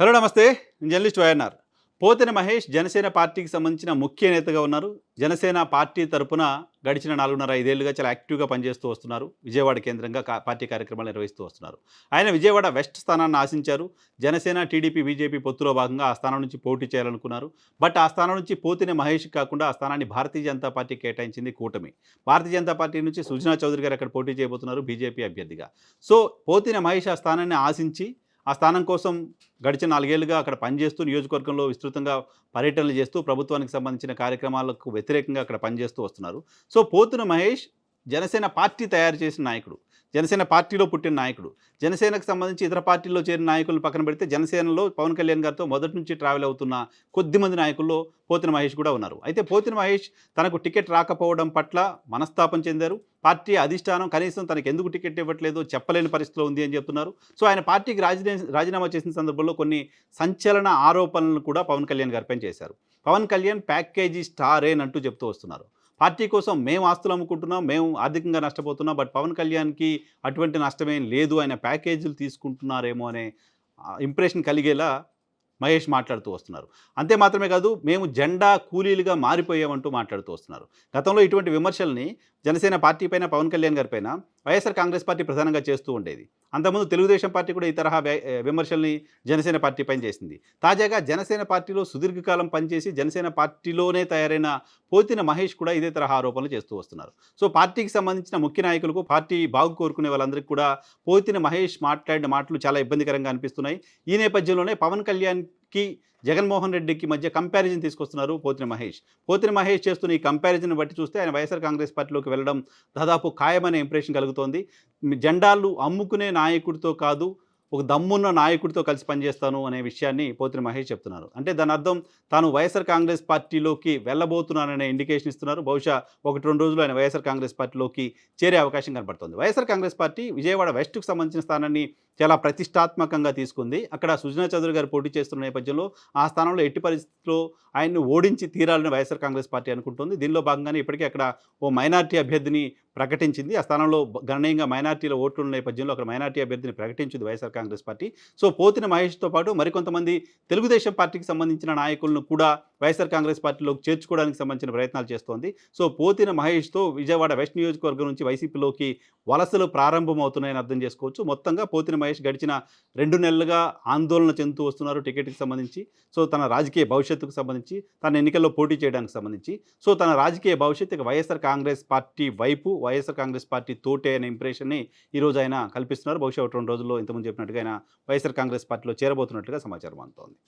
Hello నమస్తే. Journalist YNR. Pothina Mahesh Janasena పార్టీకి సంబంధించిన ముఖ్య నేతగా ఉన్నారు. జనసేన పార్టీ తరపున గడిచిన నాలుగున్నర ఐదేళ్ళుగా చాలా యాక్టివ్గా పనిచేస్తూ వస్తున్నారు. విజయవాడ కేంద్రంగా పార్టీ కార్యక్రమాలు నిర్వహిస్తూ వస్తున్నారు. ఆయన విజయవాడ వెస్ట్ స్థానాన్ని ఆశించారు. జనసేన టీడీపీ బీజేపీ పొత్తులో భాగంగా ఆ స్థానం నుంచి పోటీ చేయాలనుకున్నారు. బట్ ఆ స్థానం నుంచి పోతిన మహేష్ కాకుండా ఆ స్థానాన్ని భారతీయ జనతా పార్టీ కేటాయించింది కూటమి. భారతీయ జనతా పార్టీ నుంచి సుజనా చౌదరి గారు అక్కడ పోటీ చేయబోతున్నారు బీజేపీ అభ్యర్థిగా. సో పోతిన మహేష్ ఆ స్థానాన్ని ఆశించి ఆ స్థానం కోసం గడిచిన నాలుగేళ్ళుగా అక్కడ పనిచేస్తూ నియోజకవర్గంలో విస్తృతంగా పర్యటనలు చేస్తూ ప్రభుత్వానికి సంబంధించిన కార్యక్రమాలకు వ్యతిరేకంగా అక్కడ పనిచేస్తూ వస్తున్నారు. సో పోతున మహేష్ జనసేన పార్టీ తయారు చేసిన నాయకుడు జనసేన పార్టీలో పుట్టిన నాయకుడు జనసేనకు సంబంధించి ఇతర పార్టీల్లో చేరిన నాయకులను పక్కన పెడితే జనసేనలో పవన్ కళ్యాణ్ గారితో మొదటి నుంచి ట్రావెల్ అవుతున్న కొద్ది మంది నాయకుల్లో పోతిన మహేష్ కూడా ఉన్నారు. అయితే పోతిన మహేష్ తనకు టికెట్ రాకపోవడం పట్ల మనస్తాపం చెందారు. పార్టీ అధిష్టానం కనీసం తనకు ఎందుకు టికెట్ ఇవ్వట్లేదో చెప్పలేని పరిస్థితిలో ఉంది అని చెప్తున్నారు. సో ఆయన పార్టీకి రాజీనామా చేసిన సందర్భంలో కొన్ని సంచలన ఆరోపణలను కూడా పవన్ కళ్యాణ్ గారిపై చేశారు పవన్ కళ్యాణ్ ప్యాకేజీ స్టార్ అంటూ చెప్తూ వస్తున్నారు. పార్టీ కోసం మేము ఆస్తులు అమ్ముకుంటున్నాం మేము ఆర్థికంగా నష్టపోతున్నాం బట్ పవన్ కళ్యాణ్కి అటువంటి నష్టమేం లేదు ఆయన ప్యాకేజీలు తీసుకుంటున్నారేమో అనే ఇంప్రెషన్ కలిగేలా మహేష్ మాట్లాడుతూ వస్తున్నారు. అంతే మాత్రమే కాదు మేము జెండా కూలీలుగా మారిపోయామంటూ మాట్లాడుతూ వస్తున్నారు. గతంలో ఇటువంటి విమర్శల్ని జనసేన పార్టీ పైన పవన్ కళ్యాణ్ గారి పైన వైఎస్ఆర్ కాంగ్రెస్ పార్టీ ప్రధానంగా చేస్తూ ఉండేది. అంతకుముందు తెలుగుదేశం పార్టీ కూడా ఈ తరహా విమర్శల్ని జనసేన పార్టీ పైన చేసింది. తాజాగా జనసేన పార్టీలో సుదీర్ఘకాలం పనిచేసి జనసేన పార్టీలోనే తయారైన పోతిన మహేష్ కూడా ఇదే తరహా ఆరోపణలు చేస్తూ వస్తున్నారు. సో పార్టీకి సంబంధించిన ముఖ్య నాయకులకు పార్టీ బాగు కోరుకునే వాళ్ళందరికీ కూడా పోతిన మహేష్ మాట్లాడిన మాటలు చాలా ఇబ్బందికరంగా అనిపిస్తున్నాయి. ఈ నేపథ్యంలోనే పవన్ కళ్యాణ్కి జగన్మోహన్ రెడ్డికి మధ్య కంపారిజన్ తీసుకొస్తున్నారు పోతిని మహేష్. పోతిని మహేష్ చేస్తున్న ఈ కంపారిజన్ బట్టి చూస్తే ఆయన వైఎస్ఆర్ కాంగ్రెస్ పార్టీలోకి వెళ్ళడం దాదాపు ఖాయమనే ఇంప్రెషన్ కలుగుతోంది. జెండాలు అమ్ముకునే నాయకుడితో కాదు ఒక దమ్మున్న నాయకుడితో కలిసి పనిచేస్తాను అనే విషయాన్ని పోతిని మహేష్ చెప్తున్నారు. అంటే దాని అర్థం తాను వైఎస్ఆర్ కాంగ్రెస్ పార్టీలోకి వెళ్ళబోతున్నాననే ఇండికేషన్ ఇస్తున్నారు. బహుశా ఒకటి రెండు రోజులు ఆయన వైఎస్ఆర్ కాంగ్రెస్ పార్టీలోకి చేరే అవకాశం కనబడుతుంది. వైఎస్ఆర్ కాంగ్రెస్ పార్టీ విజయవాడ వెస్ట్కు సంబంధించిన స్థానాన్ని చాలా ప్రతిష్టాత్మకంగా తీసుకుంది. అక్కడ సుజనా చౌదరి గారు పోటీ చేస్తున్న నేపథ్యంలో ఆ స్థానంలో ఎట్టి పరిస్థితుల్లో ఆయన్ని ఓడించి తీరాలని వైఎస్ఆర్ కాంగ్రెస్ పార్టీ అనుకుంటుంది. దీనిలో భాగంగానే ఇప్పటికే అక్కడ ఓ మైనార్టీ అభ్యర్థిని ప్రకటించింది. ఆ స్థానంలో గణనీయంగా మైనార్టీల ఓట్లు ఉన్న నేపథ్యంలో అక్కడ మైనార్టీ అభ్యర్థిని ప్రకటించింది YSR Congress party. So Pothina మహేష్తో పాటు మరికొంతమంది తెలుగుదేశం పార్టీకి సంబంధించిన నాయకులను కూడా వైఎస్ఆర్ కాంగ్రెస్ పార్టీలోకి చేర్చుకోవడానికి సంబంధించిన ప్రయత్నాలు చేస్తోంది. సో పోతిన మహేష్తో విజయవాడ వెస్ట్ నియోజకవర్గం నుంచి వైసీపీలోకి వలసలు ప్రారంభమవుతున్నాయని అర్థం చేసుకోవచ్చు. మొత్తంగా పోతిన మహేష్ గడిచిన రెండు నెలలుగా ఆందోళన చెందుతూ వస్తున్నారు టికెట్కి సంబంధించి. సో తన రాజకీయ భవిష్యత్తుకు సంబంధించి తన ఎన్నికల్లో పోటీ చేయడానికి సంబంధించి. సో తన రాజకీయ భవిష్యత్తు వైఎస్ఆర్ కాంగ్రెస్ పార్టీ వైపు వైఎస్ఆర్ కాంగ్రెస్ పార్టీ తోటే అనే ఇంప్రెషన్ని ఈరోజు ఆయన కల్పిస్తున్నారు. బహుశా ఒకటి రెండు రోజుల్లో ఇంతకుముందు చెప్పినట్టుగా ఆయన వైఎస్ఆర్ కాంగ్రెస్ పార్టీలో చేరబోతున్నట్లుగా సమాచారం అందుతోంది.